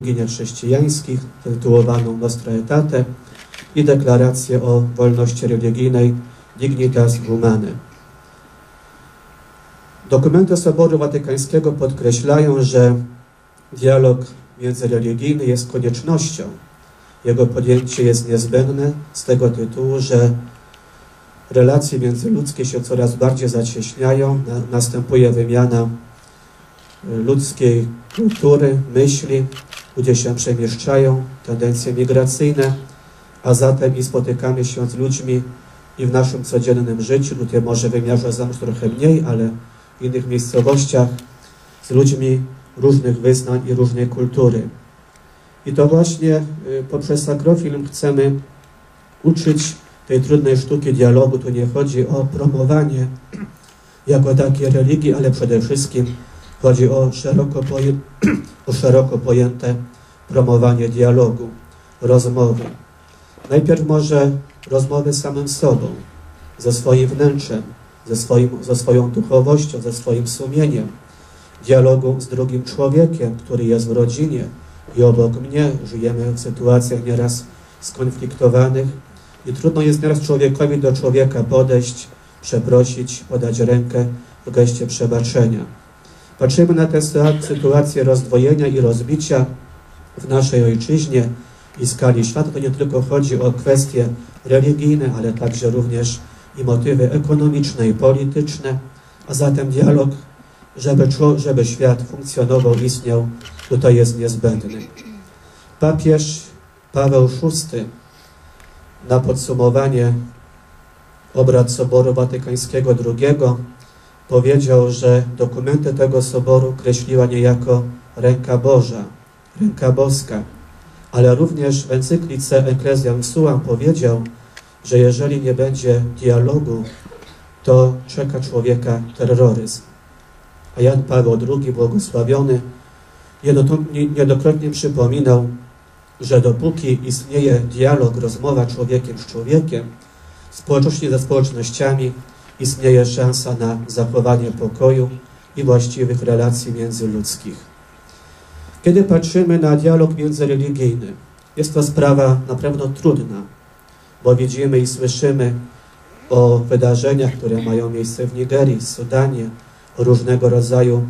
religijnych chrześcijańskich, tytułowaną Nostra Aetate i deklarację o wolności religijnej Dignitas Humanae. Dokumenty Soboru Watykańskiego podkreślają, że dialog międzyreligijny jest koniecznością. Jego podjęcie jest niezbędne z tego tytułu, że relacje międzyludzkie się coraz bardziej zacieśniają, następuje wymiana ludzkiej kultury, myśli, ludzie się przemieszczają, tendencje migracyjne, a zatem i spotykamy się z ludźmi i w naszym codziennym życiu, tutaj może w wymiarze trochę mniej, ale w innych miejscowościach, z ludźmi różnych wyznań i różnej kultury. I to właśnie y, poprzez sakrofilm chcemy uczyć tej trudnej sztuki dialogu. Tu nie chodzi o promowanie jako takiej religii, ale przede wszystkim chodzi o szeroko, poję o szeroko pojęte promowanie dialogu, rozmowy. Najpierw może rozmowy z samym sobą, ze swoim wnętrzem, ze, swoim, ze swoją duchowością, ze swoim sumieniem, dialogu z drugim człowiekiem, który jest w rodzinie i obok mnie. Żyjemy w sytuacjach nieraz skonfliktowanych i trudno jest nieraz człowiekowi do człowieka podejść, przeprosić, podać rękę w geście przebaczenia. Patrzymy na tę sytuację rozdwojenia i rozbicia w naszej ojczyźnie i skali świata. To nie tylko chodzi o kwestie religijne, ale także również i motywy ekonomiczne i polityczne, a zatem dialog, żeby, żeby świat funkcjonował, istniał, tutaj jest niezbędny. Papież Paweł VI na podsumowanie obrad Soboru Watykańskiego II powiedział, że dokumenty tego soboru kreśliła niejako ręka Boża, ręka boska, ale również w encyklice Ecclesiam Suam powiedział, że jeżeli nie będzie dialogu, to czeka człowieka terroryzm. A Jan Paweł II, błogosławiony, niedokrotnie przypominał, że dopóki istnieje dialog, rozmowa człowiekiem z człowiekiem, społeczności ze społecznościami, istnieje szansa na zachowanie pokoju i właściwych relacji międzyludzkich. Kiedy patrzymy na dialog międzyreligijny, jest to sprawa na pewno trudna, bo widzimy i słyszymy o wydarzeniach, które mają miejsce w Nigerii, Sudanie, o różnego rodzaju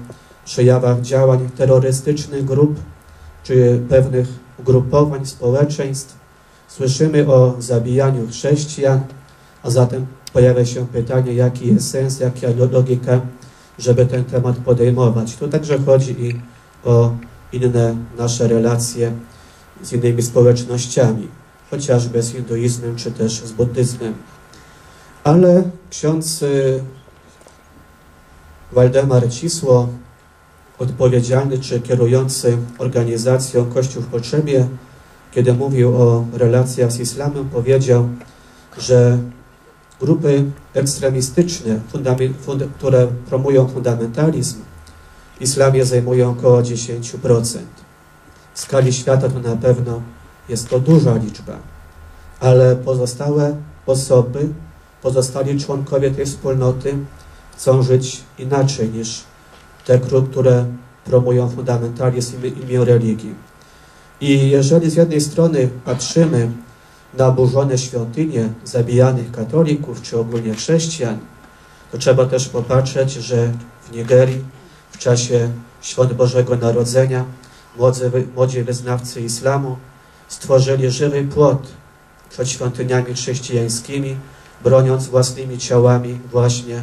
przejawach działań terrorystycznych grup czy pewnych ugrupowań, społeczeństw. Słyszymy o zabijaniu chrześcijan, a zatem pojawia się pytanie, jaki jest sens, jaka logika, żeby ten temat podejmować. Tu także chodzi i o inne nasze relacje z innymi społecznościami, chociażby z hinduizmem czy też z buddyzmem. Ale ksiądz y, Waldemar Cisło, odpowiedzialny czy kierujący organizacją Kościół w Potrzebie, kiedy mówił o relacjach z islamem, powiedział, że grupy ekstremistyczne, które promują fundamentalizm, w islamie zajmują około 10%. W skali świata to na pewno jest to duża liczba, ale pozostałe osoby, pozostali członkowie tej wspólnoty chcą żyć inaczej niż te, które promują fundamentalizm w imię religii. I jeżeli z jednej strony patrzymy na oburzone świątynie zabijanych katolików, czy ogólnie chrześcijan, to trzeba też popatrzeć, że w Nigerii w czasie świąt Bożego Narodzenia młodzi, młodzi wyznawcy islamu stworzyli żywy płot przed świątyniami chrześcijańskimi, broniąc własnymi ciałami właśnie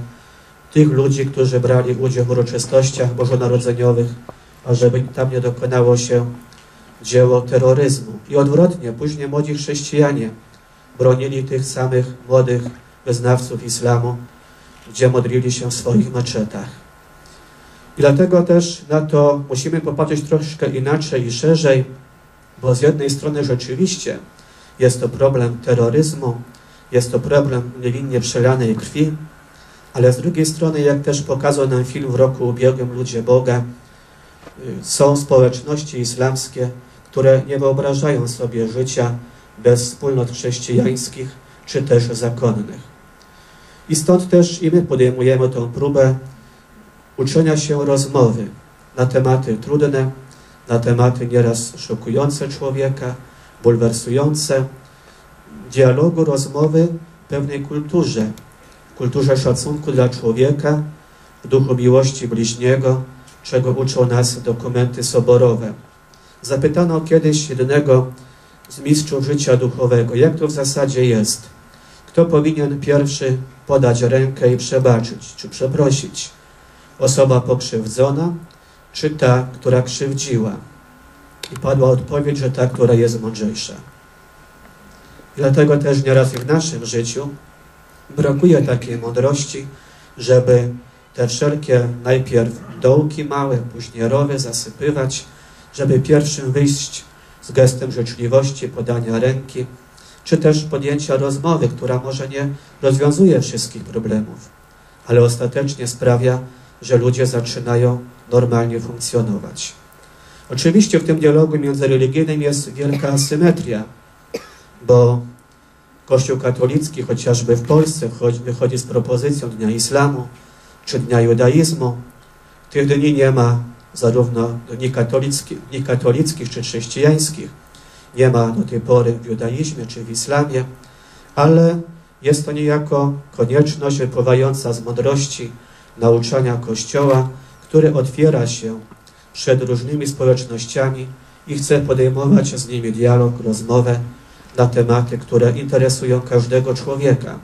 tych ludzi, którzy brali udział w uroczystościach bożonarodzeniowych, ażeby tam nie dokonało się dzieło terroryzmu. I odwrotnie, później młodzi chrześcijanie bronili tych samych młodych wyznawców islamu, gdzie modlili się w swoich maczetach. I dlatego też na to musimy popatrzeć troszkę inaczej i szerzej, bo z jednej strony rzeczywiście jest to problem terroryzmu, jest to problem niewinnie przelanej krwi, ale z drugiej strony, jak też pokazał nam film w roku ubiegłym Ludzie Boga, są społeczności islamskie, które nie wyobrażają sobie życia bez wspólnot chrześcijańskich czy też zakonnych. I stąd też i my podejmujemy tę próbę uczenia się rozmowy na tematy trudne, na tematy nieraz szokujące człowieka, bulwersujące, dialogu, rozmowy pewnej kulturze, kulturze szacunku dla człowieka, w duchu miłości bliźniego, czego uczą nas dokumenty soborowe. Zapytano kiedyś jednego z mistrzów życia duchowego, jak to w zasadzie jest? Kto powinien pierwszy podać rękę i przebaczyć, czy przeprosić? Osoba pokrzywdzona, czy ta, która krzywdziła? I padła odpowiedź, że ta, która jest mądrzejsza. I dlatego też nieraz w naszym życiu brakuje takiej mądrości, żeby te wszelkie najpierw dołki małe, później rowy zasypywać, żeby pierwszym wyjść z gestem życzliwości, podania ręki, czy też podjęcia rozmowy, która może nie rozwiązuje wszystkich problemów, ale ostatecznie sprawia, że ludzie zaczynają normalnie funkcjonować. Oczywiście w tym dialogu międzyreligijnym jest wielka asymetria, bo Kościół katolicki, chociażby w Polsce, wychodzi z propozycją Dnia Islamu czy Dnia Judaizmu. Tych dni nie ma zarówno dni, katolicki, dni katolickich czy chrześcijańskich. Nie ma do tej pory w judaizmie czy w islamie, ale jest to niejako konieczność wypływająca z mądrości nauczania Kościoła, który otwiera się przed różnymi społecznościami i chce podejmować z nimi dialog, rozmowę na tematy, które interesują każdego człowieka.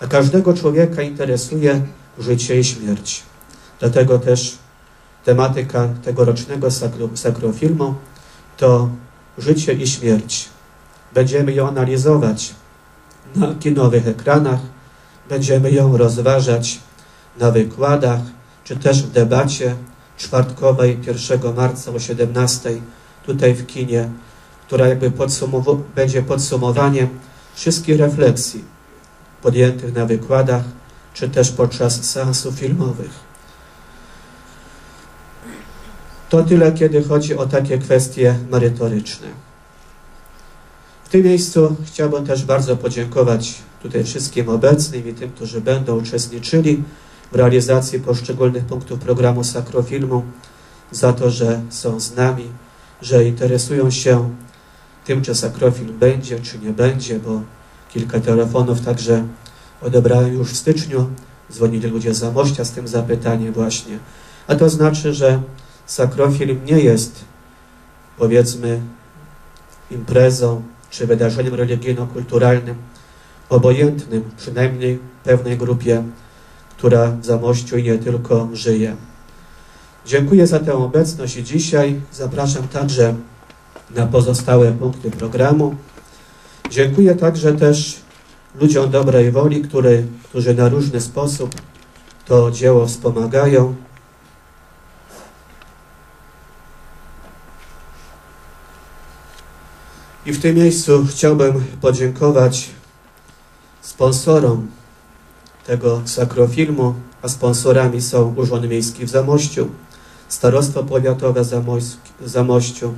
A każdego człowieka interesuje życie i śmierć. Dlatego też tematyka tegorocznego sakrofilmu to życie i śmierć. Będziemy ją analizować na kinowych ekranach, będziemy ją rozważać na wykładach, czy też w debacie czwartkowej 1 marca o 17 tutaj w kinie, która jakby podsumow będzie podsumowaniem wszystkich refleksji podjętych na wykładach, czy też podczas seansów filmowych. To tyle, kiedy chodzi o takie kwestie merytoryczne. W tym miejscu chciałbym też bardzo podziękować tutaj wszystkim obecnym i tym, którzy będą uczestniczyli w realizacji poszczególnych punktów programu Sakrofilmu, za to, że są z nami, że interesują się tym, czy Sakrofilm będzie, czy nie będzie, bo kilka telefonów także odebrałem już w styczniu. Dzwonili ludzie z Zamościa z tym zapytaniem właśnie. A to znaczy, że Sakrofilm nie jest, powiedzmy, imprezą czy wydarzeniem religijno-kulturalnym obojętnym, przynajmniej pewnej grupie która w Zamościu i nie tylko żyje. Dziękuję za tę obecność i dzisiaj zapraszam także na pozostałe punkty programu. Dziękuję także też ludziom dobrej woli, który, którzy na różny sposób to dzieło wspomagają. I w tym miejscu chciałbym podziękować sponsorom tego sakrofilmu, a sponsorami są Urząd Miejski w Zamościu, Starostwo Powiatowe w Zamościu,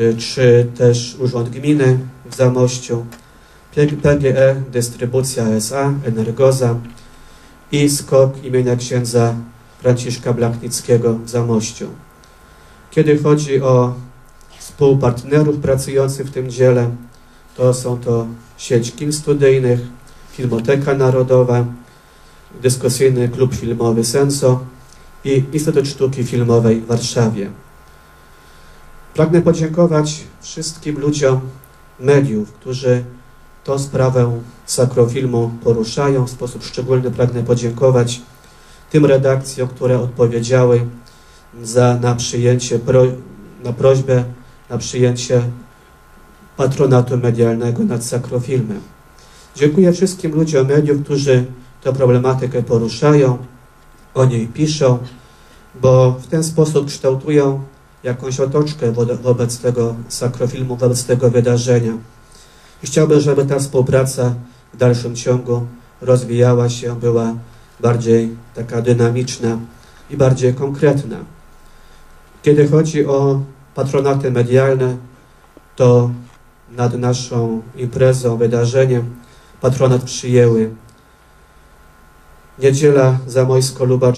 y, czy też Urząd Gminy w Zamościu, PGE, Dystrybucja SA, Energoza i SKOK imienia księdza Franciszka Blachnickiego w Zamościu. Kiedy chodzi o współpartnerów pracujących w tym dziele, to są to sieć kin studyjnych, Filmoteka Narodowa, dyskusyjny klub filmowy Senso i Instytut Sztuki Filmowej w Warszawie. Pragnę podziękować wszystkim ludziom mediów, którzy tą sprawę sakrofilmu poruszają. W sposób szczególny pragnę podziękować tym redakcjom, które odpowiedziały za, na przyjęcie, pro, na prośbę, na przyjęcie patronatu medialnego nad sakrofilmem. Dziękuję wszystkim ludziom mediów, którzy tę problematykę poruszają, o niej piszą, bo w ten sposób kształtują jakąś otoczkę wobec tego sakrofilmu, wobec tego wydarzenia. I chciałbym, żeby ta współpraca w dalszym ciągu rozwijała się, była bardziej taka dynamiczna i bardziej konkretna. Kiedy chodzi o patronaty medialne, to nad naszą imprezą, wydarzeniem patronat przyjęły Niedziela Zamojsko-Lubacz